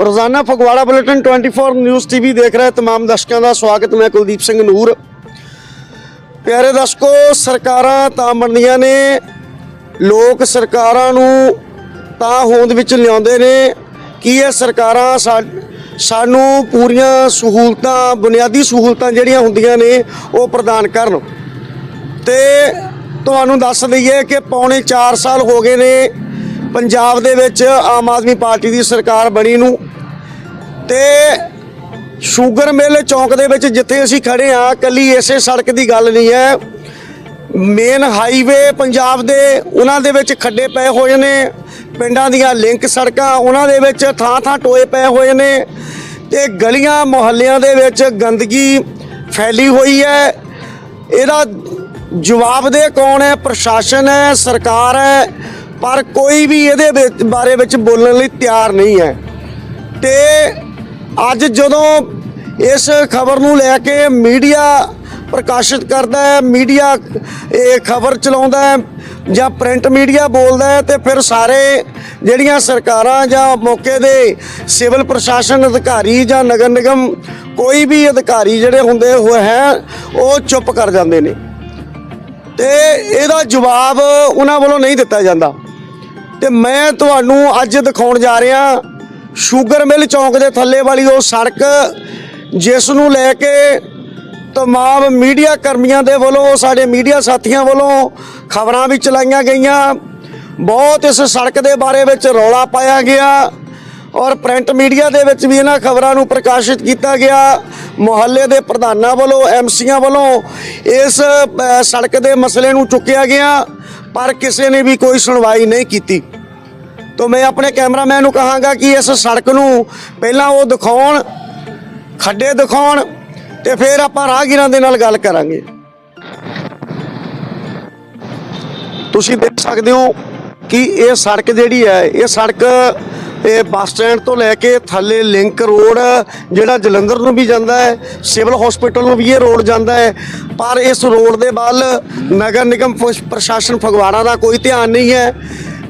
ਰੋਜ਼ਾਨਾ Phagwara bulletin 24 news TV ਦੇਖ ਰਹੇ ਤਮਾਮ ਦਰਸ਼ਕਾਂ ਦਾ ਸਵਾਗਤ, ਮੈਂ ਕੁਲਦੀਪ ਸਿੰਘ ਨੂਰ। ਪਿਆਰੇ ਦਰਸ਼ਕੋ, ਸਰਕਾਰਾਂ ਤਾਂ ਬਣਦੀਆਂ ਨੇ, ਲੋਕ ਸਰਕਾਰਾਂ ਨੂੰ ਤਾਂ ਹੋਂਦ ਵਿੱਚ ਲਿਆਉਂਦੇ ਨੇ, ਕਿ ਇਹ ਸਰਕਾਰਾਂ ਸਾ- ਸਾਨੂੰ ਪੂਰੀਆਂ ਸਹੂਲਤਾਂ, ਬੁਨਿਆਦੀ ਸਹੂਲਤਾਂ ਜਿਹੜੀਆਂ ਹੁੰਦੀਆਂ ਨੇ, ਉਹ ਪ੍ਰਦਾਨ ਕਰਨ? ਤੇ ਤੁਹਾਨੂੰ ਦੱਸ ਦਈਏ ਕਿ ਪੌਣੇ 4 ਸਾਲ ਹੋ ਗਏ ਨੇ ਪੰਜਾਬ ਦੇ ਵਿੱਚ ਆਮ ਆਦਮੀ ਪਾਰਟੀ ਦੀ ਸਰਕਾਰ ਬਣੀ ਨੂੰ ਤੇ ਸ਼ੂਗਰ ਮਿਲ ਚੌਂਕ ਦੇ ਵਿੱਚ ਜਿੱਥੇ ਅਸੀਂ ਖੜੇ ਆ ਕੱਲੀ ਇਸੇ ਸੜਕ ਦੀ ਗੱਲ ਨਹੀਂ ਹੈ। ਮੇਨ ਹਾਈਵੇ ਪੰਜਾਬ ਦੇ, ਉਹਨਾਂ ਦੇ ਵਿੱਚ ਖੱਡੇ ਪਏ ਹੋਏ ਨੇ, ਪਿੰਡਾਂ ਦੀਆਂ ਲਿੰਕ ਸੜਕਾਂ ਉਹਨਾਂ ਦੇ ਵਿੱਚ ਥਾਂ ਥਾਂ ਟੋਏ ਪਏ ਹੋਏ ਨੇ ਤੇ ਗਲੀਆਂ ਮੁਹੱਲਿਆਂ ਦੇ ਵਿੱਚ ਗੰਦਗੀ ਫੈਲੀ ਹੋਈ ਹੈ। ਇਹਦਾ ਜਵਾਬ ਦੇ ਕੌਣ ਹੈ? ਪ੍ਰਸ਼ਾਸਨ ਹੈ, ਸਰਕਾਰ ਹੈ। ਪਰ ਕੋਈ ਵੀ ਇਹਦੇ ਵਿੱਚ- ਬਾਰੇ ਵਿੱਚ ਬੋਲਣ ਲਈ ਤਿਆਰ ਨਹੀਂ ਹੈ। ਤੇ ਅੱਜ ਜਦੋਂ ਇਸ ਖਬਰ ਨੂੰ ਲੈ ਕੇ ਮੀਡੀਆ ਪ੍ਰਕਾਸ਼ਿਤ ਕਰਦਾ ਹੈ, ਮੀਡੀਆ ਇਹ ਖਬਰ ਚਲਾਉਂਦਾ ਹੈ ਜਾਂ ਪ੍ਰਿੰਟ ਮੀਡੀਆ ਬੋਲਦਾ ਹੈ ਤੇ ਫਿਰ ਸਾਰੇ ਜਿਹੜੀਆਂ ਸਰਕਾਰਾਂ ਜਾਂ ਮੌਕੇ ਦੇ ਸਿਵਲ ਪ੍ਰਸ਼ਾਸਨ ਅਧਿਕਾਰੀ ਜਾਂ ਨਗਰ ਨਿਗਮ ਕੋਈ ਵੀ ਅਧਿਕਾਰੀ ਜਿਹੜੇ ਹੁੰਦੇ ਹੋਏ ਹੈ, ਉਹ ਚੁੱਪ ਕਰ ਜਾਂਦੇ ਨੇ। ਤੇ ਇਹਦਾ ਜਵਾਬ ਉਹਨਾਂ ਵੱਲੋਂ ਨਹੀਂ ਦਿੱਤਾ ਜਾਂਦਾ। ਤੇ ਮੈਂ ਤੁਹਾਨੂੰ ਅੱਜ ਦਿਖਾਉਣ ਜਾ ਰਿਹਾ ਸ਼ੂਗਰ ਮਿਲ ਚੌਂਕ ਦੇ ਥੱਲੇ ਵਾਲੀ ਉਹ ਸੜਕ, ਜਿਸ ਨੂੰ ਲੈ ਕੇ ਤਮਾਮ ਮੀਡੀਆ ਕਰਮੀਆਂ ਦੇ ਵੱਲੋਂ, ਸਾਡੇ ਮੀਡੀਆ ਸਾਥੀਆਂ ਵੱਲੋਂ ਖਬਰਾਂ ਵੀ ਚਲਾਈਆਂ ਗਈਆਂ। ਬਹੁਤ ਇਸ ਸੜਕ ਦੇ ਬਾਰੇ ਵਿੱਚ ਰੌਲਾ ਪਾਇਆ ਗਿਆ ਔਰ ਪ੍ਰਿੰਟ ਮੀਡੀਆ ਦੇ ਵਿੱਚ ਵੀ ਇਹਨਾਂ ਖਬਰਾਂ ਨੂੰ ਪ੍ਰਕਾਸ਼ਿਤ ਕੀਤਾ ਗਿਆ। ਮੁਹੱਲੇ ਦੇ ਪ੍ਰਧਾਨਾਂ ਵੱਲੋਂ ਐਮਸੀਆਂ ਵੱਲੋਂ ਇਸ ਸੜਕ ਦੇ ਮਸਲੇ ਨੂੰ ਚੁੱਕਿਆ ਗਿਆ। ਪਰ ਕਿਸੇ ਨੇ ਵੀ ਕੋਈ ਸੁਣਵਾਈ ਨਹੀਂ ਕੀਤੀ। ਤੋਂ ਮੈਂ ਆਪਣੇ ਕੈਮਰਾਮੈਨ ਨੂੰ ਕਹਾਂਗਾ ਕਿ ਇਸ ਸੜਕ ਨੂੰ ਪਹਿਲਾਂ ਉਹ ਦਿਖਾਉਣ, ਖੱਡੇ ਦਿਖਾਉਣ ਤੇ ਫਿਰ ਆਪਾਂ ਰਾਹਗੀਰਾਂ ਦੇ ਨਾਲ ਗੱਲ ਕਰਾਂਗੇ। ਤੁਸੀਂ ਦੇਖ ਸਕਦੇ ਹੋ ਕਿ ਇਹ ਸੜਕ ਜਿਹੜੀ ਹੈ, ਇਹ ਸੜਕ ਇਹ ਬੱਸ ਸਟੈਂਡ ਤੋਂ ਲੈ ਕੇ ਥੱਲੇ ਲਿੰਕ ਰੋਡ, ਜਿਹੜਾ ਜਲੰਧਰ ਨੂੰ ਵੀ ਜਾਂਦਾ ਹੈ, ਸਿਵਲ ਹਸਪੀਟਲ ਨੂੰ ਵੀ ਇਹ ਰੋਡ ਜਾਂਦਾ ਹੈ। ਪਰ ਇਸ ਰੋਡ ਦੇ ਵੱਲ ਨਗਰ ਨਿਗਮ ਫ- ਪ੍ਰਸ਼ਾਸਨ ਫਗਵਾੜਾ ਦਾ ਕੋਈ ਧਿਆਨ ਨਹੀਂ ਹੈ,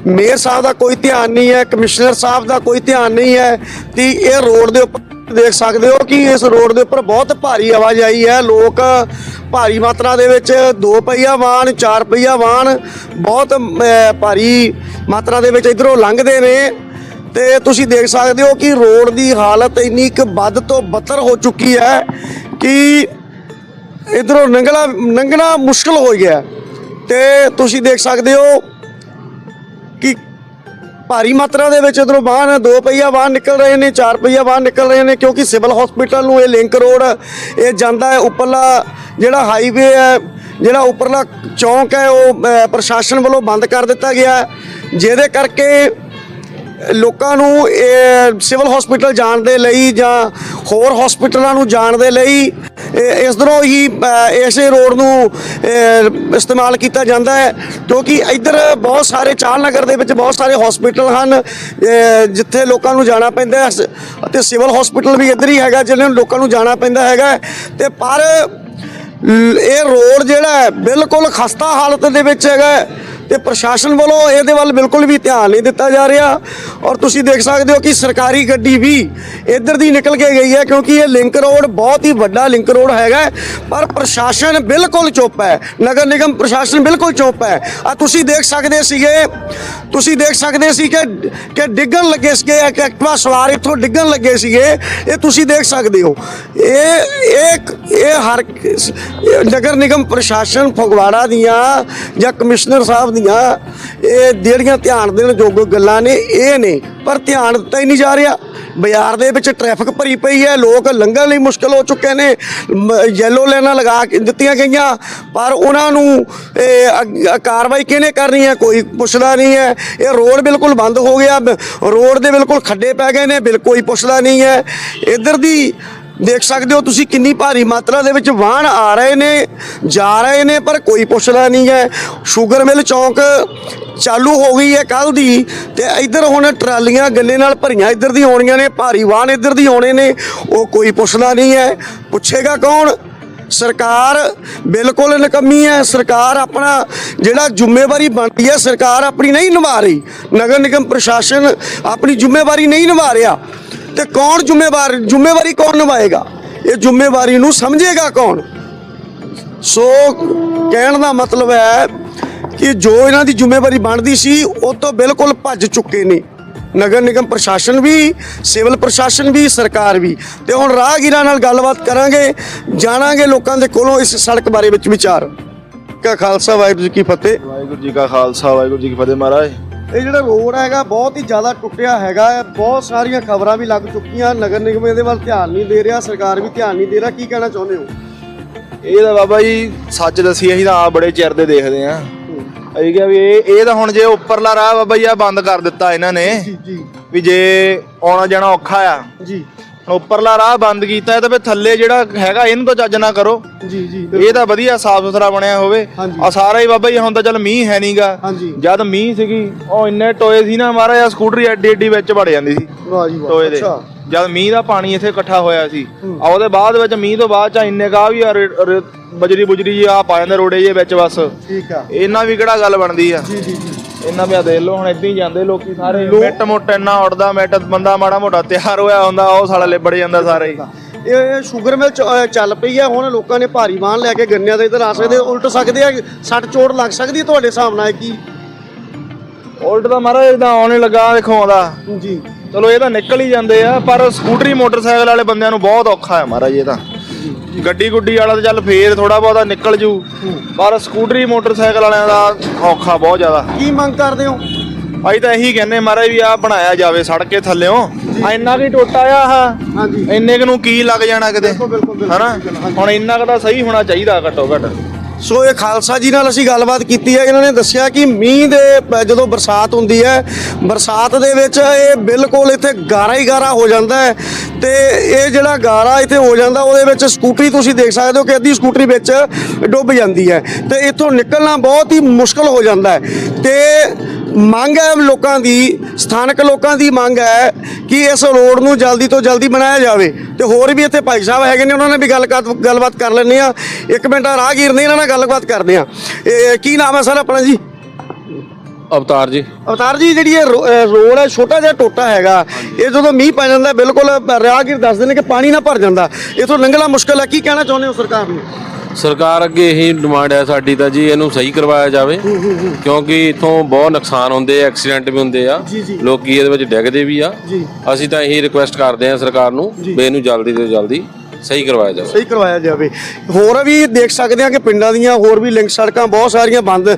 ਮੇਅਰ ਸਾਹਿਬ ਦਾ ਕੋਈ ਧਿਆਨ ਨਹੀਂ ਹੈ, ਕਮਿਸ਼ਨਰ ਸਾਹਿਬ ਦਾ ਕੋਈ ਧਿਆਨ ਨਹੀਂ ਹੈ। ਕਿ ਇਹ ਰੋਡ ਦੇ ਉੱਪਰ ਦੇਖ ਸਕਦੇ ਹੋ ਕਿ ਇਸ ਰੋਡ ਦੇ ਉੱਪਰ ਬਹੁਤ ਭਾਰੀ ਆਵਾਜਾਈ ਹੈ। ਲੋਕ ਭਾਰੀ ਮਾਤਰਾ ਦੇ ਵਿੱਚ ਦੋ ਪਹੀਆ ਵਾਹਨ, ਚਾਰ ਪਹੀਆ ਵਾਹਨ ਬਹੁਤ ਭਾਰੀ ਮਾਤਰਾ ਦੇ ਵਿੱਚ ਇਧਰੋਂ ਲੰਘਦੇ ਨੇ। ਤੇ ਤੁਸੀਂ ਦੇਖ ਸਕਦੇ ਹੋ ਕਿ ਰੋਡ ਦੀ ਹਾਲਤ ਇੰਨੀ ਕੁ ਵੱਧ ਤੋਂ ਬੱਤਰ ਹੋ ਚੁੱਕੀ ਹੈ ਕਿ ਇਧਰੋਂ ਨੰਗਲਾ ਲੰਘਣਾ ਮੁਸ਼ਕਲ ਹੋ ਗਿਆ। ਤੇ ਤੁਸੀਂ ਦੇਖ ਸਕਦੇ ਹੋ ਕਿ ਭਾਰੀ ਮਾਤਰਾ ਦੇ ਵਿੱਚ ਇਧਰੋਂ ਵਾਹਨ, ਦੋ ਪਹੀਆ ਵਾਹਨ ਨਿਕਲ ਰਹੇ ਨੇ, ਚਾਰ ਪਹੀਆ ਵਾਹਨ ਨਿਕਲ ਰਹੇ ਨੇ, ਕਿਉਂਕਿ ਸਿਵਲ ਹਸਪੀਟਲ ਨੂੰ ਇਹ ਲਿੰਕ ਰੋਡ ਇਹ ਜਾਂਦਾ ਹੈ, ਉੱਪਰਲਾ ਜਿਹੜਾ ਹਾਈਵੇ ਹੈ, ਜਿਹੜਾ ਉੱਪਰਲਾ ਚੌਂਕ ਹੈ, ਉਹ ਪ੍ਰਸ਼ਾਸਨ ਵੱਲੋਂ ਬੰਦ ਕਰ ਦਿੱਤਾ ਗਿਆ ਜਿਹਦੇ ਕਰਕੇ ਲੋਕਾਂ ਨੂੰ ਇਹ ਸਿਵਲ ਹਸਪੀਟਲ ਜਾਣ ਦੇ ਲਈ ਜਾਂ ਹੋਰ ਹਸਪੀਟਲਾਂ ਨੂੰ ਜਾਣ ਦੇ ਲਈ ਇਸ ਤਰ੍ਹਾਂ ਹੀ ਅ, ਇਸੇ ਰੋਡ ਨੂੰ ਇਸਤੇਮਾਲ ਕੀਤਾ ਜਾਂਦਾ ਹੈ। ਕਿਉਂਕਿ ਇੱਧਰ ਬਹੁਤ ਸਾਰੇ ਚਾਲ ਨਗਰ ਦੇ ਵਿੱਚ ਬਹੁਤ ਸਾਰੇ ਹਸਪੀਟਲ ਹਨ ਜਿੱਥੇ ਲੋਕਾਂ ਨੂੰ ਜਾਣਾ ਪੈਂਦਾ ਹੈ। ਸ- ਅਤੇ ਸਿਵਲ ਹਸਪੀਟਲ ਵੀ ਇੱਧਰ ਹੀ ਹੈਗਾ ਜਿਹਨਾਂ ਨੂੰ ਲੋਕਾਂ ਨੂੰ ਜਾਣਾ ਪੈਂਦਾ ਹੈਗਾ। ਤੇ ਪਰ ਇਹ ਰੋਡ ਜਿਹੜਾ ਬਿਲਕੁਲ ਖਸਤਾ ਹਾਲਤ ਦੇ ਵਿੱਚ ਹੈਗਾ ਤੇ ਪ੍ਰਸ਼ਾਸਨ ਵੱਲੋਂ ਇਹਦੇ ਵੱਲ ਬਿਲਕੁਲ ਵੀ ਧਿਆਨ ਨਹੀਂ ਦਿੱਤਾ ਜਾ ਰਿਹਾ। ਔਰ ਤੁਸੀਂ ਦੇਖ ਸਕਦੇ ਹੋ ਕਿ ਸਰਕਾਰੀ ਗੱਡੀ ਵੀ ਇੱਧਰ ਦੀ ਨਿਕਲ ਕੇ ਗਈ ਹੈ ਕਿਉਂਕਿ ਇਹ ਲਿੰਕ ਰੋਡ ਬਹੁਤ ਹੀ ਵੱਡਾ ਲਿੰਕ ਰੋਡ ਹੈਗਾ ਪਰ ਪ੍ਰਸ਼ਾਸਨ ਬਿਲਕੁਲ ਚੁੱਪ ਹੈ। ਨਗਰ ਨਿਗਮ ਪ੍ਰਸ਼ਾਸਨ ਬਿਲਕੁਲ ਚੁੱਪ ਹੈ। ਆ ਤੁਸੀਂ ਦੇਖ ਸਕਦੇ ਸੀਗੇ, ਤੁਸੀਂ ਦੇਖ ਸਕਦੇ ਸੀ ਕਿ ਕਿ ਡਿੱਗਣ ਲੱਗੇ ਸੀਗੇ, ਇੱਕ ਐਕਟਿਵਾ ਸਵਾਰ ਇੱਥੋਂ ਡਿੱਗਣ ਲੱਗੇ ਸੀਗੇ। ਇਹ ਤੁਸੀਂ ਦੇਖ ਸਕਦੇ ਹੋ। ਇਹ ਇਹ ਇਹ ਹਰ ਨਗਰ ਨਿਗਮ ਪ੍ਰਸ਼ਾਸਨ ਫਗਵਾੜਾ ਦੀਆਂ ਜਾਂ ਕਮਿਸ਼ਨਰ ਸਾਹਿਬ ਦੀਆਂ। ਇਹ ਜਿਹੜੀਆਂ ਧਿਆਨ ਦੇਣ ਯੋਗ ਗੱਲਾਂ ਨੇ, ਇਹ ਨੇ। ਪਰ ਧਿਆਨ ਦਿੱਤਾ ਹੀ ਨਹੀਂ ਜਾ ਰਿਹਾ। ਬਾਜ਼ਾਰ ਦੇ ਵਿੱਚ ਟ੍ਰੈਫਿਕ ਭਰੀ ਪਈ ਹੈ। ਲੋਕ ਲੰਘਣ ਲਈ ਮੁਸ਼ਕਲ ਹੋ ਚੁੱਕੇ ਨੇ। ਯੈਲੋ ਲਾਈਨਾਂ ਲਗਾ ਕੇ ਦਿੱਤੀਆਂ ਗਈਆਂ। ਪਰ ਉਹਨਾਂ ਨੂੰ ਇਹ ਕਾਰਵਾਈ ਕਿਹਨੇ ਕਰਨੀ ਹੈ? ਕੋਈ ਪੁੱਛਦਾ ਨਹੀਂ ਹੈ। ਇਹ ਰੋਡ ਬਿਲਕੁਲ ਬੰਦ ਹੋ ਗਿਆ। ਰੋਡ ਦੇ ਬਿਲਕੁਲ ਖੱਡੇ ਪੈ ਗਏ ਨੇ। ਬਿਲਕੁਲ ਕੋਈ ਪੁੱਛਦਾ ਨਹੀਂ ਹੈ। ਇੱਧਰ ਦੀ ਦੇਖ ਸਕਦੇ ਹੋ ਤੁਸੀਂ ਕਿੰਨੀ ਭਾਰੀ ਮਾਤਰਾ ਦੇ ਵਿੱਚ ਵਾਹਨ ਆ ਰਹੇ ਨੇ, ਜਾ ਰਹੇ ਨੇ, ਪਰ ਕੋਈ ਪੁੱਛਦਾ ਨਹੀਂ ਹੈ। ਸ਼ੂਗਰ ਮਿਲ ਚੌਂਕ ਚਾਲੂ ਹੋ ਗਈ ਹੈ ਕੱਲ ਦੀ ਤੇ ਇੱਧਰ ਹੁਣ ਟਰਾਲੀਆਂ ਗੰਨੇ ਨਾਲ ਭਰੀਆਂ ਇੱਧਰ ਦੀ ਆਉਣੀਆਂ ਨੇ, ਭਾਰੀ ਵਾਹਨ ਇੱਧਰ ਦੀ ਆਉਣੇ ਨੇ, ਉਹ ਕੋਈ ਪੁੱਛਦਾ ਨਹੀਂ ਹੈ। ਪੁੱਛੇਗਾ ਕੌਣ? ਸਰਕਾਰ ਬਿਲਕੁਲ ਨਕਮੀ ਹੈ, ਸਰਕਾਰ ਆਪਣਾ ਜਿਹੜਾ ਜ਼ਿੰਮੇਵਾਰੀ ਬਣਦੀ ਹੈ, ਸਰਕਾਰ ਆਪਣੀ ਨਹੀਂ ਨਿਭਾ ਰਹੀ। ਨਗਰ ਨਿਗਮ ਪ੍ਰਸ਼ਾਸਨ ਆਪਣੀ ਜ਼ਿੰਮੇਵਾਰੀ ਨਹੀਂ ਨਿਭਾ ਰਿਹਾ। ਤੇ ਕੌਣ ਜ਼ਿੰਮੇਵਾਰ, ਜ਼ਿੰਮੇਵਾਰੀ ਕੌਣ ਨਿਭਾਏਗਾ? ਇਹ ਜ਼ਿੰਮੇਵਾਰੀ ਨੂੰ ਸਮਝੇਗਾ ਕੌਣ? ਸੋ ਕਹਿਣ ਦਾ ਮਤਲਬ ਹੈ ਕਿ ਜੋ ਇਹਨਾਂ ਦੀ ਜ਼ਿੰਮੇਵਾਰੀ ਬਣਦੀ ਸੀ, ਉਹ ਤੋਂ ਬਿਲਕੁਲ ਭੱਜ ਚੁੱਕੇ ਨੇ। ਨਗਰ ਨਿਗਮ ਪ੍ਰਸ਼ਾਸਨ ਵੀ, ਸਿਵਲ ਪ੍ਰਸ਼ਾਸਨ ਵੀ, ਸਰਕਾਰ ਵੀ। ਤੇ ਹੁਣ ਰਾਹਗੀਰਾਂ ਨਾਲ ਗੱਲਬਾਤ ਕਰਾਂਗੇ, ਜਾਣਾਂਗੇ ਲੋਕਾਂ ਦੇ ਕੋਲੋਂ ਇਸ ਸੜਕ ਬਾਰੇ ਵਿੱਚ ਵਿਚਾਰ। ਕਾ ਖਾਲਸਾ, ਵਾਹਿਗੁਰੂ ਜੀ ਕੀ ਫਤਿਹ। ਵਾਹਿਗੁਰੂ ਜੀ ਕਾ ਖਾਲਸਾ, ਵਾਹਿਗੁਰੂ ਜੀ ਕੀ ਫਤਿਹ ਮਹਾਰਾਜ। ਇਹ ਜਿਹੜਾ ਰੋਡ ਹੈਗਾ ਬਹੁਤ ਹੀ ਜ਼ਿਆਦਾ ਟੁੱਟਿਆ ਹੈਗਾ ਹੈ। ਬਹੁਤ ਸਾਰੀਆਂ ਖਬਰਾਂ ਵੀ ਲੱਗ ਚੁੱਕੀਆਂ ਨਗਰ ਨਿਗਮ ਇਹਦੇ ਵੱਲ ਧਿਆਨ ਨਹੀਂ ਦੇ ਰਿਹਾ ਸਰਕਾਰ ਵੀ ਧਿਆਨ ਨਹੀਂ ਦੇ ਰਿਹਾ। ਕੀ ਕਹਿਣਾ ਚਾਹੁੰਦੇ ਹੋ? ਇਹ ਤਾਂ ਬਾਬਾ ਜੀ ਸੱਚ ਦੱਸੀ ਅਸੀਂ ਤਾਂ ਆ ਬੜੇ ਚਿਰ ਦੇ ਦੇਖਦੇ ਆਂ ਅਸੀਂ ਕਿਹਾ ਵੀ ਇਹ ਇਹ ਤਾਂ ਹੁਣ ਜੇ ਉੱਪਰਲਾ ਰਾਹ ਬਾਬਾ ਜੀ ਆ ਬੰਦ ਕਰ ਦਿੱਤਾ ਇਹਨਾਂ ਨੇ ਜੀ ਜੀ। ਵੀ ਜੇ ਆਉਣਾ ਜਾਣਾ ਔਖਾ ਆ ਜੀ। ਉੱਪਰਲਾ ਰਾਹ ਬੰਦ ਕੀਤਾ ਤਾਂ ਫਿਰ ਥੱਲੇ ਜਿਹੜਾ ਹੈਗਾ ਇਹਨੂੰ ਤਾਂ ਚੱਜ ਨਾ ਕਰੋ। ਜੀ ਜੀ ਇਹ ਤਾਂ ਵਧੀਆ ਸਾਫ਼ ਸੁਥਰਾ ਬਣਿਆ ਹੋਵੇ। ਹਾਂਜੀ। ਆ ਸਾਰਾ ਹੀ ਬਾਬਾ ਜੀ ਹੁਣ ਤਾਂ ਚੱਲ ਮੀਂਹ ਹੈ ਨਹੀਂਗਾ ਹਾਂਜੀ। ਜਦ ਮੀਂਹ ਸੀਗੀ ਉਹ ਇੰਨੇ ਟੋਏ ਸੀ ਨਾ ਮਹਾਰਾਜ ਆ ਸਕੂਟਰੀ ਐਡੀ ਐਡੀ ਵਿੱਚ ਵੜ ਜਾਂਦੀ ਸੀ। ਵਾਹ ਜੀ ਟੋਏ ਦੇ। ਅੱਛਾ। ਜਦ ਮੀਂਹ ਦਾ ਪਾਣੀ ਇੱਥੇ ਇਕੱਠਾ ਹੋਇਆ ਸੀ ਹੂੰ। ਆ ਉਹਦੇ ਬਾਅਦ ਵਿੱਚ ਮੀਂਹ ਤੋਂ ਬਾਅਦ ਚ ਇੰਨੇ ਕਾ ਵੀ ਆ ਰੇ- ਰੇ- ਬਜਰੀ ਬੁਜਰੀ ਜੀ ਆ ਪਾ ਜਾਂਦੇ ਰੋੜੇ ਜੇ ਵਿੱਚ ਬਸ। ਠੀਕ ਆ। ਇਹਨਾਂ ਵੀ ਕਿਹੜਾ ਗੱਲ ਬਣਦੀ ਆ। ਜੀ ਜੀ ਜੀ। ਇਹਨਾਂ ਵੀ ਆ ਦੇਖ ਲਓ ਹੁਣ ਹੀ ਜਾਂਦੇ ਲੋਕੀ ਸਾਰੇ। ਮਿੱਟ ਮੁੱਟ ਇੰਨਾ ਉੱਡਦਾ ਮਿੱਟ ਬੰਦਾ ਮਾੜਾ ਮੋਟਾ ਤਿਆਰ ਹੋਇਆ ਹੁੰਦਾ ਉਹ ਸਾਲਾ ਲਿਬੜ ਜਾਂਦਾ ਸਾਰੇ ਹੀ। ਇਹ ਸ਼ੂਗਰ ਮਿਲ ਚੱਲ ਪਈ ਹੈ ਹੁਣ ਲੋਕਾਂ ਨੇ ਭਾਰੀ ਵਾਹਨ ਲੈ ਕੇ ਗੰਨਿਆਂ ਦੇ ਇੱਧਰ ਆ ਸਕਦੇ ਉਲਟ ਸਕਦੇ ਆ ਸੱਟ ਚੋਟ ਲੱਗ ਸਕਦੀ ਹੈ ਤੁਹਾਡੇ ਹਿਸਾਬ ਨਾਲ ਕੀ? ਉਲਟ ਦਾ ਮਹਾਰਾਜ ਇਦਾਂ ਆਉਣੇ ਲੱਗਾ ਦੇਖੋ ਆਉਂਦਾ। ਜੀ। ਚਲੋ ਇਹ ਤਾਂ ਨਿਕਲ ਹੀ ਜਾਂਦੇ ਆ ਪਰ ਸਕੂਟਰੀ ਮੋਟਰਸਾਈਕਲ ਵਾਲੇ ਬੰਦਿਆਂ ਨੂੰ ਬਹੁਤ ਔਖਾ ਹੈ ਮਹਾਰਾਜ ਇਹ ਤਾਂ। ਗੱਡੀ ਗੁੱਡੀ ਵਾਲਾ ਤਾਂ ਚੱਲ ਫੇਰ ਥੋੜਾ ਬਹੁਤਾ ਨਿਕਲ ਜੂ। ਪਰ ਸਕੂਟਰੀ ਮੋਟਰਸਾਈਕਲ ਵਾਲਿਆਂ ਦਾ ਔਖਾ ਬਹੁਤ ਜ਼ਿਆਦਾ। ਕੀ ਮੰਗ ਕਰਦੇ ਹੋ? ਅਸੀਂ ਤਾਂ ਇਹੀ ਕਹਿੰਦੇ ਮਹਾਰਾਜ ਵੀ ਆ ਬਣਾਇਆ ਜਾਵੇ ਸੜਕ ਕੇ ਥੱਲਿਓਂ ਆ ਇੰਨਾ ਕੀ ਟੋਟਾ ਆ ਆਹ। ਹਾਂਜੀ। ਇੰਨੇ ਕੁ ਨੂੰ ਕੀ ਲੱਗ ਜਾਣਾ ਕਿਤੇ? ਬਿਲਕੁਲ ਬਿਲਕੁਲ ਬਿਲਕੁਲ। ਹਨਾ? ਹੁਣ ਇੰਨਾ ਕੁ ਤਾਂ ਸਹੀ ਹੋਣਾ ਚਾਹੀਦਾ ਘੱਟੋ ਘੱਟ। ਸੋ ਇਹ ਖਾਲਸਾ ਜੀ ਨਾਲ ਅਸੀਂ ਗੱਲਬਾਤ ਕੀਤੀ ਹੈ। ਇਹਨਾਂ ਨੇ ਦੱਸਿਆ ਕਿ ਮੀਂਹ ਦੇ, ਜਦੋਂ ਬਰਸਾਤ ਹੁੰਦੀ ਹੈ, ਬਰਸਾਤ ਦੇ ਵਿੱਚ ਇਹ ਬਿਲਕੁਲ ਇੱਥੇ ਗਾਰਾ ਹੀ ਗਾਰਾ ਹੋ ਜਾਂਦਾ ਹੈ ਤੇ ਇਹ ਜਿਹੜਾ ਗਾਰਾ ਇੱਥੇ ਹੋ ਜਾਂਦਾ, ਉਹਦੇ ਵਿੱਚ ਸਕੂਟਰੀ ਤੁਸੀਂ ਦੇਖ ਸਕਦੇ ਹੋ ਕਿ ਅੱਧੀ ਸਕੂਟਰੀ ਵਿੱਚ ਡੁੱਬ ਜਾਂਦੀ ਹੈ ਤੇ ਇੱਥੋਂ ਨਿਕਲਣਾ ਬਹੁਤ ਹੀ ਮੁਸ਼ਕਲ ਹੋ ਜਾਂਦਾ ਹੈ। ਤੇ ਮੰਗ ਹੈ ਲੋਕਾਂ ਦੀ ਸਥਾਨਕ ਲੋਕਾਂ ਦੀ ਮੰਗ ਹੈ ਕਿ ਇਸ ਰੋਡ ਨੂੰ ਜਲਦੀ ਤੋਂ ਜਲਦੀ ਬਣਾਇਆ ਜਾਵੇ। ਤੇ ਹੋਰ ਵੀ ਇੱਥੇ ਭਾਈ ਸਾਹਿਬ ਹੈਗੇ ਨੇ ਉਹਨਾਂ ਨੇ ਵੀ ਗੱਲ ਗੱਲਬਾਤ ਕਰ ਲੈਂਦੇ ਆ ਇੱਕ ਮਿੰਟ ਰਾਹਗੀਰ ਨੇ ਇਹਨਾਂ ਨਾਲ ਗੱਲਬਾਤ ਕਰਦੇ ਆ ਇਹ ਕੀ ਨਾਮ ਹੈ ਸਰ ਆਪਣਾ ਜੀ? ਅਵਤਾਰ ਜੀ। ਅਵਤਾਰ ਜੀ ਜਿਹੜੀ ਇਹ ਰੋਡ ਹੈ ਛੋਟਾ ਜਿਹਾ ਟੋਟਾ ਹੈਗਾ। ਇਹ ਜਦੋਂ ਮੀਂਹ ਪੈ ਜਾਂਦਾ ਬਿਲਕੁਲ ਰਾਹਗੀਰ ਦੱਸਦੇ ਨੇ ਕਿ ਪਾਣੀ ਨਾ ਭਰ ਜਾਂਦਾ। ਇਥੋਂ ਲੰਘਣਾ ਮੁਸ਼ਕਲ ਹੈ। ਕੀ ਕਹਿਣਾ ਚਾਹੁੰਦੇ ਹੋ ਸਰਕਾਰ ਨੂੰ? ਸਰਕਾਰ ਅੱਗੇ ਇਹੀ ਡਿਮਾਂਡ ਹੈ ਸਾਡੀ ਤਾਂ ਜੀ ਇਹਨੂੰ ਸਹੀ ਕਰਵਾਇਆ ਜਾਵੇ। ਕਿਉਂਕਿ ਇਥੋਂ ਬਹੁਤ ਨੁਕਸਾਨ ਹੁੰਦੇ ਆ ਐਕਸੀਡੈਂਟ ਵੀ ਹੁੰਦੇ ਆ। ਲੋਕੀ ਇਹਦੇ ਵਿੱਚ ਡਿੱਗਦੇ ਵੀ ਆ। ਅਸੀਂ ਤਾਂ ਇਹੀ ਰਿਕੁਐਸਟ ਕਰਦੇ ਆ ਸਰਕਾਰ ਨੂੰ ਵੀ ਇਹਨੂੰ ਜਲਦੀ ਤੋਂ ਜਲਦੀ ਸਹੀ ਕਰਵਾਇਆ ਜਾਵੇ। ਸਹੀ ਕਰਵਾਇਆ ਜਾਵੇ। ਹੋਰ ਵੀ ਦੇਖ ਸਕਦੇ ਆ ਕਿ ਪਿੰਡਾਂ ਦੀਆਂ ਹੋਰ ਵੀ ਲਿੰਕ ਸੜਕਾਂ ਬਹੁਤ ਸਾਰੀਆਂ ਬੰਦ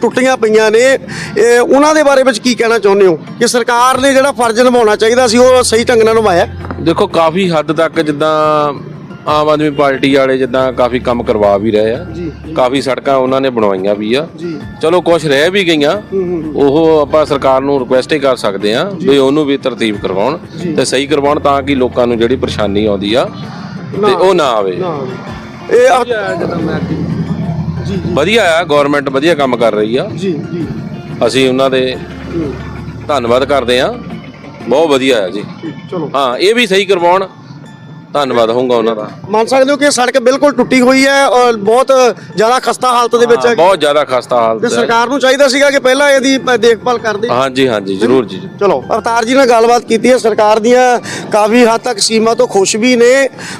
ਟੁੱਟੀਆਂ ਪਈਆਂ ਨੇ। ਇਹ ਉਹਨਾਂ ਦੇ ਬਾਰੇ ਵਿੱਚ ਕੀ ਕਹਿਣਾ ਚਾਹੁੰਦੇ ਹੋ? ਕਿ ਸਰਕਾਰ ਨੇ ਜਿਹੜਾ ਫਰਜ਼ ਨਿਭਾਉਣਾ ਚਾਹੀਦਾ ਸੀ ਉਹ ਸਹੀ ਢੰਗ ਨਾਲ ਨਿਭਾਇਆ? ਦੇਖੋ ਕਾਫੀ ਹੱਦ ਤੱਕ ਜਿੱਦਾਂ ਆਮ ਆਦਮੀ ਪਾਰਟੀ ਵਾਲੇ ਜਿੱਦਾਂ ਕਾਫੀ ਕੰਮ ਕਰਵਾ ਵੀ ਰਹੇ ਆ। ਜੀ। ਕਾਫੀ ਸੜਕਾਂ ਉਹਨਾਂ ਨੇ ਬਣਵਾਈਆਂ ਵੀ ਆ। ਜੀ। ਚਲੋ ਕੁਝ ਰਹਿ ਵੀ ਗਈਆਂ। ਉਹ ਆਪਾਂ ਸਰਕਾਰ ਨੂੰ ਰਿਕੁਐਸਟ ਹੀ ਕਰ ਸਕਦੇ ਆ ਵੀ ਉਹਨੂੰ ਵੀ ਤਰਤੀਬ ਕਰਵਾਉਣ ਤੇ ਸਹੀ ਕਰਵਾਉਣ ਤਾਂ ਕਿ ਲੋਕਾਂ ਨੂੰ ਜਿਹੜੀ ਪਰੇਸ਼ਾਨੀ ਆਉਂਦੀ ਆ ਤੇ ਉਹ ਨਾ ਆਵੇ। ਇਹ ਆ- ਜੀ ਵਧੀਆ ਆ ਗਵਰਨਮੈਂਟ ਵਧੀਆ ਕੰਮ ਕਰ ਰਹੀ ਆ। ਜੀ ਜੀ। ਅਸੀਂ ਉਹਨਾਂ ਦੇ ਧੰਨਵਾਦ ਕਰਦੇ ਆ। ਬਹੁਤ ਵਧੀਆ ਆ ਜੀ। ਚਲੋ। ਹਾਂ ਇਹ ਵੀ ਸਹੀ ਕਰਵਾਉਣ ਧੰਨਵਾਦ ਹੋਊਗਾ ਉਹਨਾਂ ਦਾ। ਮੰਨ ਸਕਦੇ ਹੋ ਕਿ ਸੜਕ ਬਿਲਕੁਲ ਟੁੱਟੀ ਹੋਈ ਹੈ ਔਰ ਬਹੁਤ ਜ਼ਿਆਦਾ ਖਸਤਾ ਹਾਲਤ ਦੇ ਵਿੱਚ ਹੈ ਬਹੁਤ ਜ਼ਿਆਦਾ ਖਸਤਾ ਤੇ ਹਾਲਤ ਹੈ। ਸਰਕਾਰ ਨੂੰ ਚਾਹੀਦਾ ਸੀਗਾ ਕਿ ਪਹਿਲਾਂ ਇਹਦੀ ਦੇਖਭਾਲ ਕਰਦੇ ਹਾਂਜੀ ਹਾਂਜੀ ਜ਼ਰੂਰ ਜੀ ਚਲੋ ਅਵਤਾਰ ਜੀ ਨਾਲ ਗੱਲਬਾਤ ਕੀਤੀ ਹੈ। ਸਰਕਾਰ ਦੀਆਂ ਕਾਫੀ ਹੱਦ ਤੱਕ ਸੀਮਾ ਤੋਂ ਖੁਸ਼ ਵੀ ਨੇ।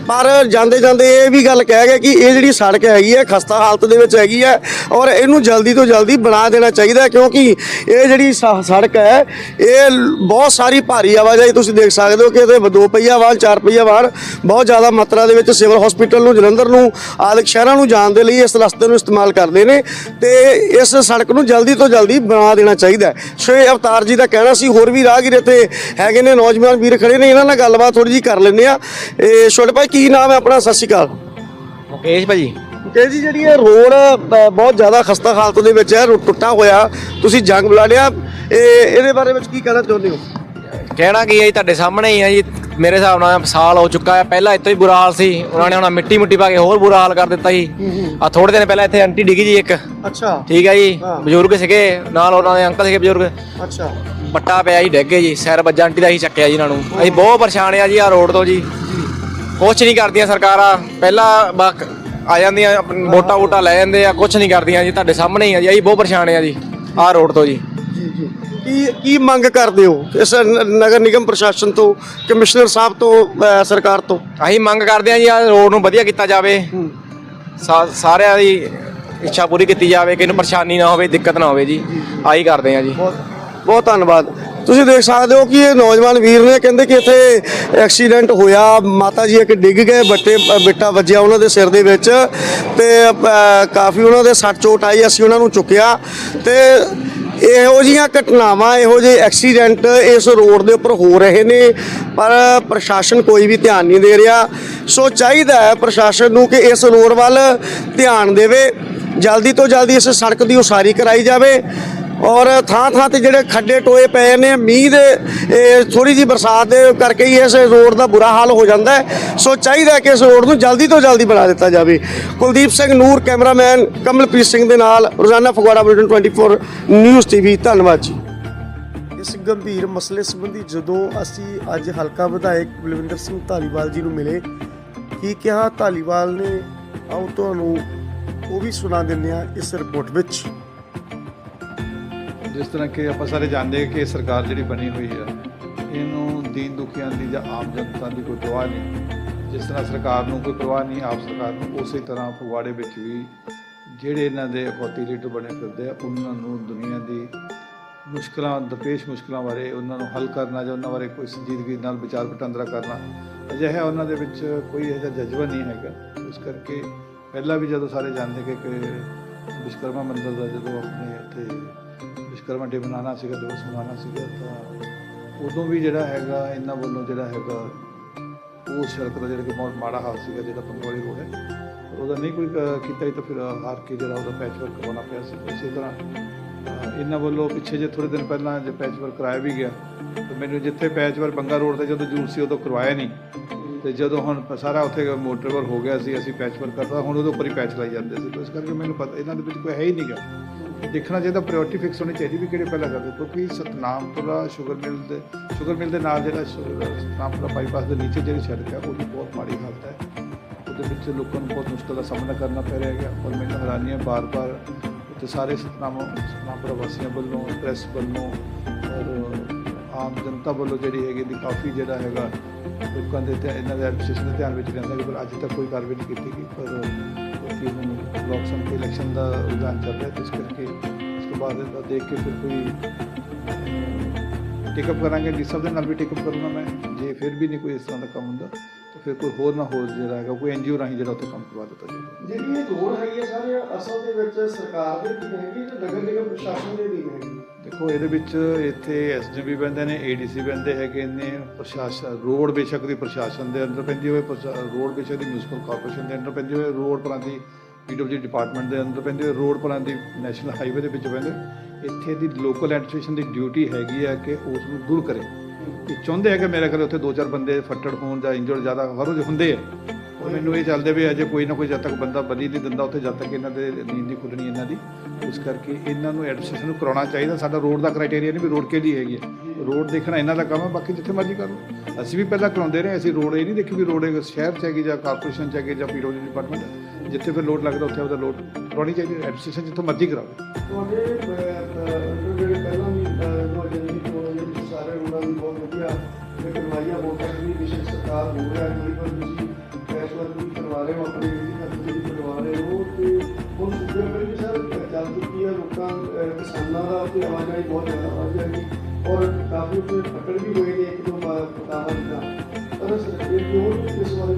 ਪਰ ਜਾਂਦੇ ਜਾਂਦੇ ਇਹ ਵੀ ਗੱਲ ਕਹਿ ਗਏ ਕਿ ਇਹ ਜਿਹੜੀ ਸੜਕ ਹੈਗੀ ਹੈ ਖਸਤਾ ਹਾਲਤ ਦੇ ਵਿੱਚ ਹੈਗੀ ਹੈ ਔਰ ਇਹਨੂੰ ਜਲਦੀ ਤੋਂ ਜਲਦੀ ਬਣਾ ਦੇਣਾ ਚਾਹੀਦਾ ਹੈ ਕਿਉਂਕਿ ਇਹ ਜਿਹੜੀ ਸ- ਸੜਕ ਹੈ ਇਹ ਲ- ਬਹੁਤ ਸਾਰੀ ਭਾਰੀ ਆਵਾਜਾਈ ਤੁਸੀਂ ਦੇਖ ਸਕਦੇ ਹੋ ਕਿ ਇਹਦੇ ਦੋ ਪਹੀਆ ਵਾਹਨ ਚਾਰ ਪਹੀਆ ਵਾਹਨ ਬਹੁਤ ਜ਼ਿਆਦਾ ਮਾਤਰਾ ਦੇ ਵਿੱਚ ਸਿਵਲ ਹਸਪੀਟਲ ਨੂੰ ਜਲੰਧਰ ਨੂੰ ਆਦਿ ਸ਼ਹਿਰਾਂ ਨੂੰ ਜਾਣ ਦੇ ਲਈ ਇਸ ਰਸਤੇ ਨੂੰ ਇਸਤੇਮਾਲ ਕਰਦੇ ਨੇ ਤੇ ਇਸ ਸੜਕ ਨੂੰ ਜਲਦੀ ਤੋਂ ਜਲਦੀ ਬਣਾ ਦੇਣਾ ਚਾਹੀਦਾ ਹੈ। ਸੋ ਇਹ ਅਵਤਾਰ ਜੀ ਦਾ ਕਹਿਣਾ ਸੀ ਹੋਰ ਵੀ ਰਾਹਗੀਰ ਇੱਥੇ ਹੈਗੇ ਨੇ ਨੌਜਵਾਨ ਵੀਰ ਖੜੇ ਨੇ ਇਹਨਾਂ ਨਾਲ ਗੱਲਬਾਤ ਥੋੜੀ ਜੀ ਕਰ ਲੈਂਦੇ ਆ ਇਹ ਛੋਟੇ ਭਾਈ ਕੀ ਨਾਮ ਹੈ ਆਪਣਾ? ਸਤਿ ਸ਼੍ਰੀ ਅਕਾਲ। ਮੁਕੇਸ਼ ਭਾਜੀ। ਕਿ ਜੀ ਜਿਹੜੀ ਇਹ ਰੋਡ ਬਹੁਤ ਜ਼ਿਆਦਾ ਖਸਤਾ ਹਾਲਤ ਦੇ ਵਿੱਚ ਹੈ ਟੁੱਟਾ ਹੋਇਆ। ਤੁਸੀਂ ਜੰਗ ਬੁਲਾ ਲਿਆ ਇਹ ਇਹਦੇ ਬਾਰੇ ਵਿੱਚ ਕੀ ਕਹਿਣਾ ਚਾਹੁੰਦੇ ਹੋ? ਕਹਿਣਾ ਕੀ ਹੈ ਜੀ ਤੁਹਾਡੇ ਸਾਹਮਣੇ ਹੀ ਹੈ ਜੀ। ਮੇਰੇ ਹਿਸਾਬ ਨਾਲ ਸਾਲ ਹੋ ਚੁੱਕਾ ਹੈ। ਪਹਿਲਾਂ ਇੱਥੇ ਹੀ ਬੁਰਾ ਹਾਲ ਸੀ। ਉਹਨਾਂ ਨੇ ਹੁਣ ਮਿੱਟੀ ਮਿੱਟੀ ਪਾ ਕੇ ਹੋਰ ਬੁਰਾ ਹਾਲ ਕਰ ਦਿੱਤਾ ਜੀ। ਆ ਥੋੜੇ ਦਿਨ ਪਹਿਲਾਂ ਇੱਥੇ ਆਂਟੀ ਡਿੱਗੀ ਜੀ ਇੱਕ। ਅੱਛਾ। ਠੀਕ ਹੈ ਜੀ। ਬਜ਼ੁਰਗ ਸੀਗੇ। ਨਾਲ ਉਹਨਾਂ ਦੇ ਅੰਕਲ ਸੀਗੇ ਬਜ਼ੁਰਗ। ਅੱਛਾ। ਬੱਟਾ ਪਿਆ ਜੀ ਡਿੱਗ ਗਏ ਜੀ। ਸਿਰ ਵੱਜਾ ਆਂਟੀ ਦਾ ਹੀ ਚੱਕਿਆ ਜੀ ਇਹਨਾਂ ਨੂੰ। ਅਸੀਂ ਬਹੁਤ ਪਰੇਸ਼ਾਨ ਆ ਜੀ ਆ ਰੋਡ ਤੋਂ ਜੀ। ਕੁਛ ਨਹੀਂ ਕਰਦੀਆਂ ਸਰਕਾਰਾਂ। ਪਹਿਲਾਂ ਆ ਜਾਂਦੀਆਂ ਵੋਟਾਂ ਵੋਟਾਂ ਲੈ ਜਾਂਦੇ ਆ। ਕੁਛ ਨਹੀਂ ਕਰਦੀਆਂ ਜੀ। ਤੁਹਾਡੇ ਸਾਹਮਣੇ ਹੀ ਆ ਜੀ। ਅਸੀਂ ਬਹੁਤ ਪਰੇਸ਼ਾਨ ਆ ਜੀ ਆ ਰੋਡ ਤੋਂ ਜੀ। ਜੀ ਜੀ। ਕੀ ਕੀ ਮੰਗ ਕਰਦੇ ਹੋ ਇਸ ਨ- ਨਗਰ ਨਿਗਮ ਪ੍ਰਸ਼ਾਸਨ ਤੋਂ ਕਮਿਸ਼ਨਰ ਸਾਹਿਬ ਤੋਂ ਅਹ, ਸਰਕਾਰ ਤੋਂ? ਅਸੀਂ ਮੰਗ ਕਰਦੇ ਹਾਂ ਜੀ ਆ ਰੋਡ ਨੂੰ ਵਧੀਆ ਕੀਤਾ ਜਾਵੇ। ਸਾ- ਸਾਰਿਆਂ ਦੀ ਇੱਛਾ ਪੂਰੀ ਕੀਤੀ ਜਾਵੇ ਕਿ ਇਹਨੂੰ ਪਰੇਸ਼ਾਨੀ ਨਾ ਹੋਵੇ ਦਿੱਕਤ ਨਾ ਹੋਵੇ ਜੀ। ਆਹੀ ਕਰਦੇ ਹਾਂ ਜੀ। ਬਹੁਤ ਧੰਨਵਾਦ। ਤੁਸੀਂ ਦੇਖ ਸਕਦੇ ਹੋ ਕਿ ਇਹ ਨੌਜਵਾਨ ਵੀਰ ਨੇ ਕਹਿੰਦੇ ਕਿ ਇੱਥੇ ਐਕਸੀਡੈਂਟ ਹੋਇਆ ਮਾਤਾ ਜੀ ਇੱਕ ਡਿੱਗ ਗਏ ਬੱਟੇ ਬਿੱਟਾ ਵੱਜਿਆ ਉਹਨਾਂ ਦੇ ਸਿਰ ਦੇ ਵਿੱਚ ਤੇ ਅਹ, ਕਾਫੀ ਉਹਨਾਂ ਦੇ ਸੱਟ ਚੋਟ ਆਈ ਅਸੀਂ ਉਹਨਾਂ ਨੂੰ ਚੁੱਕਿਆ ਤੇ ਇਹੋ ਜੀਆਂ ਘਟਨਾਵਾਂ, ਇਹੋ ਜਿਹੇ ਐਕਸੀਡੈਂਟ ਇਸ ਰੋਡ ਦੇ ਉੱਪਰ ਹੋ ਰਹੇ ਨੇ, ਪਰ ਪ੍ਰਸ਼ਾਸਨ ਕੋਈ ਵੀ ਧਿਆਨ ਨਹੀਂ ਦੇ ਰਿਹਾ। ਸੋ ਚਾਹੀਦਾ ਹੈ ਪ੍ਰਸ਼ਾਸਨ ਨੂੰ ਕਿ ਇਸ ਰੋਡ ਵੱਲ ਧਿਆਨ ਦੇਵੇ। ਜਲਦੀ ਤੋਂ ਜਲਦੀ ਇਸ ਸੜਕ ਦੀ ਉਸਾਰੀ ਕਰਾਈ ਜਾਵੇ। ਔਰ ਥਾਂ ਥਾਂ ਤੇ ਜਿਹੜੇ ਖੱਡੇ ਟੋਏ ਪਏ ਨੇ, ਮੀਂਹ ਦੇ ਥੋੜੀ ਜੀ ਬਰਸਾਤ ਦੇ ਕਰਕੇ ਹੀ ਇਸ ਰੋਡ ਦਾ ਬੁਰਾ ਹਾਲ ਹੋ ਜਾਂਦਾ ਸੋ ਚਾਹੀਦਾ ਕਿ ਇਸ ਰੋਡ ਨੂੰ ਜਲਦੀ ਤੋਂ ਜਲਦੀ ਬਣਾ ਦਿੱਤਾ ਜਾਵੇ। ਕੁਲਦੀਪ ਸਿੰਘ ਨੂਰ, ਕੈਮਰਾਮੈਨ ਕਮਲਪ੍ਰੀਤ ਸਿੰਘ ਦੇ ਨਾਲ, ਰੋਜ਼ਾਨਾ ਫਗਵਾੜਾ ਬੁਲੇਟਿਨ 24 ਨਿਊਜ਼ ਟੀਵੀ ਧੰਨਵਾਦ ਜੀ। ਇਸ ਗੰਭੀਰ ਮਸਲੇ ਸੰਬੰਧੀ ਜਦੋਂ ਅਸੀਂ ਅੱਜ ਹਲਕਾ ਵਿਧਾਇਕ ਬਲਵਿੰਦਰ ਸਿੰਘ ਧਾਲੀਵਾਲ ਜੀ ਨੂੰ ਮਿਲੇ, ਕੀ ਕਿਹਾ? ਧਾਲੀਵਾਲ ਨੇ, ਆਓ ਤੁਹਾਨੂੰ ਉਹ ਵੀ ਸੁਣਾ ਦਿੰਦੇ ਆ ਇਸ ਰਿਪੋਰਟ ਵਿੱਚ। ਜਿਸ ਤਰ੍ਹਾਂ ਕਿ ਆਪਾਂ ਸਾਰੇ ਜਾਣਦੇ ਕਿ ਸਰਕਾਰ ਜਿਹੜੀ ਬਣੀ ਹੋਈ ਹੈ, ਇਹਨੂੰ ਦੀਨ ਦੁਖੀਆਂ ਦੀ ਜਾਂ ਆਮ ਜਨਤਾ ਦੀ ਕੋਈ ਪਰਵਾਹ ਨਹੀਂ। ਜਿਸ ਤਰ੍ਹਾਂ ਸਰਕਾਰ ਨੂੰ ਕੋਈ ਪਰਵਾਹ ਨਹੀਂ, ਆਪ ਸਰਕਾਰ ਨੂੰ ਉਸੇ ਤਰ੍ਹਾਂ ਫਗਵਾੜੇ ਵਿੱਚ ਵੀ ਜਿਹੜੇ ਇਹਨਾਂ ਦੇ ਅਖੌਤੀ ਲੀਡਰ ਬਣੇ ਫਿਰਦੇ ਆ, ਉਹਨਾਂ ਨੂੰ ਦੁਨੀਆ ਦੀ ਮੁਸ਼ਕਲਾਂ, ਦਰਪੇਸ਼ ਮੁਸ਼ਕਲਾਂ ਬਾਰੇ ਉਹਨਾਂ ਨੂੰ ਹੱਲ ਕਰਨਾ ਜਾਂ ਉਹਨਾਂ ਬਾਰੇ ਕੋਈ ਸੰਜੀਦਗੀ ਨਾਲ ਵਿਚਾਰ ਵਟਾਂਦਰਾ ਕਰਨਾ, ਅਜਿਹਾ ਉਹਨਾਂ ਦੇ ਵਿੱਚ ਕੋਈ ਇਹੋ ਜਿਹਾ ਜਜ਼ਬਾ ਨਹੀਂ ਹੈਗਾ। ਇਸ ਕਰਕੇ ਪਹਿਲਾਂ ਵੀ ਜਦੋਂ ਸਾਰੇ ਜਾਣਦੇ ਕਿ ਕਿ ਵਿਸ਼ਕਰਮਾ ਮੰਦਿਰ ਦਾ ਜਦੋਂ ਆਪਣੇ ਇੱਥੇ ਵਿਸ਼ਕਰਮਾ ਡੇ ਮਨਾਉਣਾ ਸੀਗਾ, ਦਿਵਸ ਮਨਾਉਣਾ ਸੀਗਾ, ਤਾਂ ਉਦੋਂ ਵੀ ਜਿਹੜਾ ਹੈਗਾ, ਇਹਨਾਂ ਵੱਲੋਂ ਜਿਹੜਾ ਹੈਗਾ, ਉਹ ਸੜਕ ਦਾ ਜਿਹੜਾ ਕਿ ਬਹੁਤ ਮਾੜਾ ਹਾਲ ਸੀਗਾ, ਜਿਹੜਾ ਪੰਗਵਾਲੀ ਰੋਡ ਹੈ। ਉਹਦਾ ਨਹੀਂ ਕੋਈ ਕੀਤਾ ਹੀ ਤਾਂ ਫਿਰ ਹਾਰ ਕੇ ਜਿਹੜਾ ਉਹਦਾ ਪੈਚ ਵਰਕ ਕਰਵਾਉਣਾ ਪਿਆ ਸੀ। ਇਸੇ ਤਰ੍ਹਾਂ ਇਹਨਾਂ ਵੱਲੋਂ ਪਿੱਛੇ ਜੇ ਥੋੜੇ ਦਿਨ ਪਹਿਲਾਂ ਜੇ ਪੈਚ ਵਰਕ ਕਰਾਇਆ ਵੀ ਗਿਆ, ਤੇ ਮੈਨੂੰ ਜਿੱਥੇ ਪੈਚਵਰਕ ਬੰਗਾ ਰੋਡ ਤੇ ਜਦੋਂ ਜ਼ਰੂਰ ਸੀ, ਉਦੋਂ ਕਰਵਾਇਆ ਨਹੀਂ। ਤੇ ਜਦੋਂ ਹੁਣ ਸਾਰਾ ਉੱਥੇ ਮੋਟਰਵਰ ਹੋ ਗਿਆ ਸੀ, ਅਸੀਂ ਪੈਚ ਵਰਕ ਕਰਦਾ ਹੁਣ ਉਹਦੇ ਉੱਪਰ ਹੀ ਪੈਚ ਲਾਈ ਜਾਂਦੇ ਸੀ। ਇਸ ਕਰਕੇ ਮੈਨੂੰ ਪਤਾ, ਇਹਨਾਂ ਦੇ ਵਿੱਚ ਕੋਈ ਹੈ ਹੀ ਨਹੀਂਗਾ ਦੇਖਣਾ ਚਾਹੀਦਾ ਪ੍ਰਾਇੋਰਟੀ ਫਿਕਸ ਹੋਣੀ ਚਾਹੀਦੀ ਵੀ ਕਿਹੜੇ ਪਹਿਲਾਂ ਕਰਦੇ, ਕਿਉਂਕਿ ਸਤਨਾਮਪੁਰਾ ਸ਼ੂਗਰ ਮਿਲ ਦੇ ਸ਼ੂਗਰ ਮਿਲ ਦੇ ਨਾਲ ਜਿਹੜਾ ਸਤਨਾਮਪੁਰਾ ਬਾਈਪਾਸ ਦੇ ਨੀਚੇ ਜਿਹੜੀ ਸੜਕ ਹੈ, ਉਹਦੀ ਬਹੁਤ ਮਾੜੀ ਹਾਲਤ ਹੈ। ਉਹਦੇ ਵਿੱਚ ਲੋਕਾਂ ਨੂੰ ਬਹੁਤ ਮੁਸ਼ਕਲ ਦਾ ਸਾਹਮਣਾ ਕਰਨਾ ਪੈ ਰਿਹਾ ਹੈਗਾ। ਔਰ ਮੈਨੂੰ ਹੈਰਾਨੀ ਹੈ ਬਾਰ-ਬਾਰ ਉੱਥੇ ਸਾਰੇ ਸਤਨਾਮ ਸਤਨਾਮਪੁਰਾ ਵਾਸੀਆਂ ਵੱਲੋਂ ਪ੍ਰੈਸ ਵੱਲੋਂ, ਔਰ ਆਮ ਜਨਤਾ ਵੱਲੋਂ ਜਿਹੜੀ ਹੈਗੀ ਦੀ ਕਾਫੀ ਜਿਹੜਾ ਹੈਗਾ, ਲੋਕਾਂ ਦੇ ਧਿਆਨ ਇਹਨਾਂ ਦੇ ਐਡਮਿਨਿਸਟ੍ਰੇਸ਼ਨ ਦੇ ਧਿਆਨ ਵਿੱਚ ਰਹਿੰਦਾ ਕਿ ਪਰ ਅੱਜ ਤੱਕ ਕੋਈ ਕਾਰਵਾਈ ਨਹੀਂ ਕੀਤੀ ਗਈ। ਪਰ ਕਿਉਂਕਿ ਹੁਣ ਲੋਕ ਸਭਾ ਦੇ ਇਲੈਕਸ਼ਨ ਦਾ ਰੁਝਾਨ ਚੱਲ ਰਿਹਾ ਇਸ ਕਰਕੇ ਉਸ ਤੋਂ ਬਾਅਦ ਇਹਦਾ ਦੇਖ ਕੇ ਫਿਰ ਕੋਈ ਟਿਕਅਪ ਕਰਾਂਗੇ। ਡੀ ਸਾਹਿਬ ਦੇ ਨਾਲ ਵੀ ਟਿਕਅਪ ਕਰੂੰਗਾ ਮੈਂ, ਜੇ ਫਿਰ ਵੀ ਨਹੀਂ ਕੋਈ ਇਸ ਤਰ੍ਹਾਂ ਦਾ ਕੰਮ ਹੁੰਦਾ। ਫਿਰ ਕੋਈ ਹੋਰ ਨਾ ਹੋਰ ਜਿਹੜਾ ਹੈਗਾ ਕੋਈ ਐਨਜੀਓ ਰਾਹੀਂ ਜਿਹੜਾ ਉੱਥੇ ਕੰਮ ਕਰਵਾ ਦਿੱਤਾ ਜਾਵੇ ਜਿਹੜੀ ਇਹ ਰੋਡ ਹੈਗੀ ਹੈ ਸਾਰੇ ਅਸਲ ਦੇ ਵਿੱਚ ਸਰਕਾਰ ਦੇ ਦੀ ਹੈਗੀ ਤੇ ਨਗਰ ਨਿਗਮ ਪ੍ਰਸ਼ਾਸਨ ਦੇ ਦੀ ਹੈਗੀ। ਦੇਖੋ ਇਹਦੇ ਵਿੱਚ ਇੱਥੇ ਐਸਜੀਬੀ ਬੰਦੇ ਨੇ ਏਡੀਸੀ ਬੰਦੇ ਹੈਗੇ ਨੇ ਪ੍ਰਸ਼ਾਸਨ ਰੋਡ ਬੇਸ਼ੱਕ ਦੀ ਪ੍ਰਸ਼ਾਸਨ ਦੇ ਅੰਦਰ ਪੈਂਦੀ ਹੋਵੇ ਰੋਡ ਬੇਸ਼ੱਕ ਦੀ ਮਿਊਨਿਸਪਲ ਕਾਰਪੋਰੇਸ਼ਨ ਦੇ ਅੰਦਰ ਪੈਂਦੀ ਹੋਵੇ ਰੋਡ ਪਰਾਂ ਦੀ ਪੀਡਬਲਿਊਡੀ ਡਿਪਾਰਟਮੈਂਟ ਦੇ ਅੰਦਰ ਪੈਂਦੀ ਹੋਵੇ ਰੋਡ ਪਰਾਂ ਦੀ ਨੈਸ਼ਨਲ ਹਾਈਵੇ ਦੇ ਵਿੱਚ ਪੈਂਦੇ ਇੱਥੇ ਦੀ ਲੋਕਲ ਐਡਮਿਨਿਸਟ੍ਰੇਸ਼ਨ ਦੀ ਡਿਊਟੀ ਹੈਗੀ ਹੈ ਕਿ ਉਸ ਨੂੰ ਦੂਰ ਕਰੇ। ਚਾਹੁੰਦੇ ਆ ਕਿ ਮੇਰੇ ਘਰੇ ਉੱਥੇ ਦੋ ਚਾਰ ਬੰਦੇ ਫੱਟੜ ਹੋਣ ਜਾਂ ਇੰਜਰਡ ਜ਼ਿਆਦਾ ਹਰ ਰੋਜ਼ ਹੁੰਦੇ ਆ। ਮੈਨੂੰ ਇਹ ਚੱਲਦੇ ਵੀ ਅਜੇ ਕੋਈ ਨਾ ਕੋਈ ਜਦ ਤੱਕ ਬੰਦਾ ਬਲੀ ਨਹੀਂ ਦਿੰਦਾ, ਉੱਥੇ ਜਦ ਤੱਕ ਇਹਨਾਂ ਦੇ ਨੀਂਦ ਨਹੀਂ ਖੁੱਲਣੀ ਇਹਨਾਂ ਦੀ। ਉਸ ਕਰਕੇ ਇਹਨਾਂ ਨੂੰ ਐਡਮਿਨਿਸਟ੍ਰੇਸ਼ਨ ਨੂੰ ਕਰਾਉਣਾ ਚਾਹੀਦਾ। ਸਾਡਾ ਰੋਡ ਦਾ ਕ੍ਰਾਈਟੇਰੀਆ ਨਹੀਂ ਵੀ ਰੋਡ ਕਿਹੜੀ ਹੈਗੀ ਹੈ। ਰੋਡ ਦੇਖਣਾ ਇਹਨਾਂ ਦਾ ਕੰਮ ਹੈ ਬਾਕੀ ਜਿੱਥੇ ਮਰਜ਼ੀ ਕਰ ਲਓ। ਅਸੀਂ ਵੀ ਪਹਿਲਾਂ ਕਰਾਉਂਦੇ ਰਹੇ, ਅਸੀਂ ਰੋਡ ਇਹ ਨਹੀਂ ਦੇਖੀ ਵੀ ਰੋਡ ਸ਼ਹਿਰ ਚ ਹੈਗੀ ਜਾਂ ਕਾਰਪੋਰੇਸ਼ਨ ਚ ਹੈਗੀ ਜਾਂ ਪੀਡਬਲਿਊ ਡਿਪਾਰਟਮੈਂਟ ਜਿੱਥੇ ਫਿਰ ਲੋਡ ਲੱਗਦਾ, ਉੱਥੇ ਉਹਦਾ ਲੋਡ ਕਰਾਉਣੀ ਚਾਹੀਦੀ ਐਡਮਿਨਿਸਟ੍ਰੇਸ਼ਨ ਜਿੱਥੋਂ ਮਰਜ਼ੀ ਕਰਾਓ। ਤੁਹਾਡੇ ਜਿਹੜੇ ਪਹਿਲਾਂ ਸਾਰੇ ਰੋਡਾਂ ਦੀ ਬਹੁਤ ਵਧੀਆ ਤੇ ਕਰਵਾਈਆਂ ਵੋਟਾਂ ਦੀ ਵਿਸ਼ੇਸ਼ ਸਰਕਾਰ ਹੋ ਰਿਹਾ ਹੈ ਪਰ ਤੁਸੀਂ ਫੈਸਲਾ ਵੀ ਕਰਵਾ ਰਹੇ ਹੋ, ਆਪਣੇ ਜਿਹੜੀ ਖਰਚ ਵੀ ਕਰਵਾ ਰਹੇ ਹੋ, ਤੇ ਹੁਣ ਸੁਪਰੀਮ ਕੋਰਟ ਵੀ ਸਰ ਚੱਲ ਚੁੱਕੀ ਹੈ ਲੋਕਾਂ ਕਿਸਾਨਾਂ ਦਾ ਤੇ ਆਵਾਜਾਈ ਬਹੁਤ ਜ਼ਿਆਦਾ ਵੱਧ ਜਾਏਗੀ ਔਰ ਕਾਫੀ ਉੱਥੇ ਫੱਟੜ ਵੀ ਹੋਏ ਨੇ ਇੱਕ ਦੋ ਪਤਾਵਾ ਦਾ। ਪਰ ਸਰ ਇਹ ਕਿਉਂ ਇਸ ਬਾਰੇ